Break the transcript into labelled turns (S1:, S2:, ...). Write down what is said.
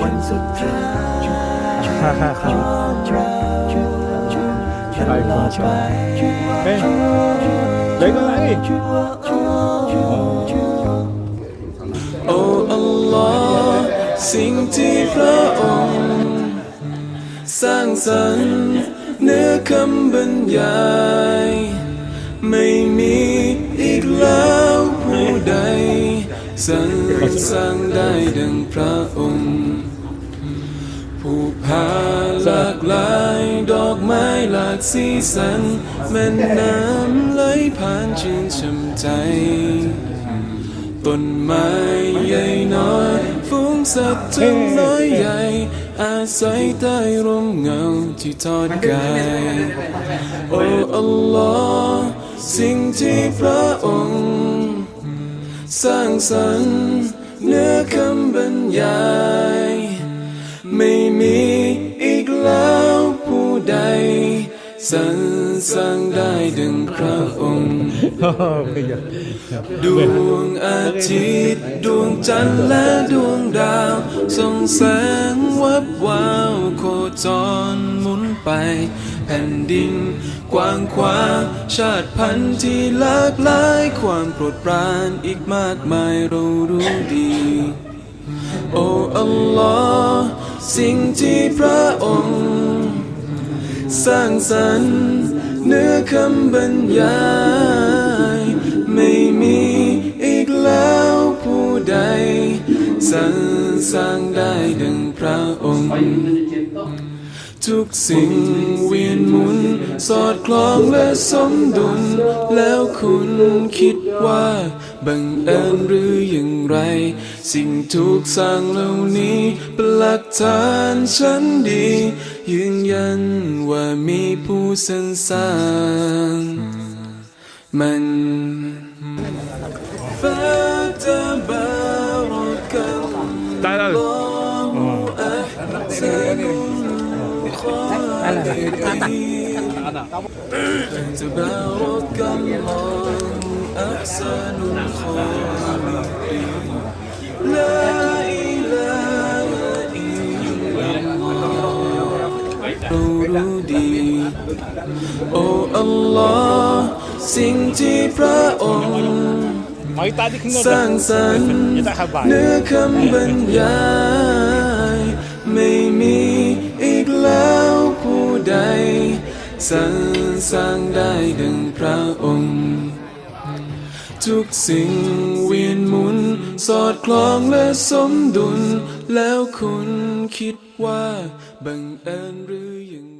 S1: วันสุดท้ายไปก่อน
S2: เฮ้ยเด็กอะไร
S1: โอ้อัลลอฮ์สิ่งที่พระองค์ สร้างสรรค์เนื้อคำบรรยาย ไม่มีอีกแล้ว สรรสร้างได้ดังพระองค์ ผู้พาหลากหลายดอกไม้หลากสีสันแม่น้ำไหลผ่านชื่นช่ำใจต้นไม้ใหญ่น้อยฝูงสัตว์ทั้งน้อยใหญ่ อาศัยใต้ร่มเงาที่ทอดกายโอ้อัลลอฮ์สิ่งที่พระองค์ สร้างสรรค์เนื้อคำบรรยาย ไม่มีอีกแล้วผู้ใดสรรสร้างได้ดึงพระองค์ ดวงอาทิตย์ดวงจันทร์และดวงดาวส่องแสงวับวาวโคจรหมุนไป แผ่นดินกว้างขวางชาติพันธุ์ที่หลากหลายความโปรดปรานอีกมากมายเรารู้ดี โอ้อัลลอฮ์สิ่งที่พระองค์ สร้างสรรค์เนื้อคำบรรยาย ไม่มีอีกแล้วผู้ใด สรรสร้างได้ดังพระองค์ ทุกสิ่งเวียนหมุน สอดคล้องและสมดุล แล้วคุณคิดว่าบังเอิญหรืออย่างไร สิ่งถูกสร้างเหล่านี้เป็นหลักฐานชั้นดี ยืนยัน ومي بوسن سان من فتبارك الله أحسن الخالقين تبارك الله أحسن الخالقين لا โอ้อัลลอฮ์สิ่งที่พระองค์สร้างสรรค์เนื้อคำบรรยายไม่มีอีกแล้วผู้ใดสรรสร้างได้ดังพระองค์ ทุกสิ่งเวียนหมุน สอดคล้องและสมดุล แล้วคุณคิดว่าบังเอิญหรืออย่าง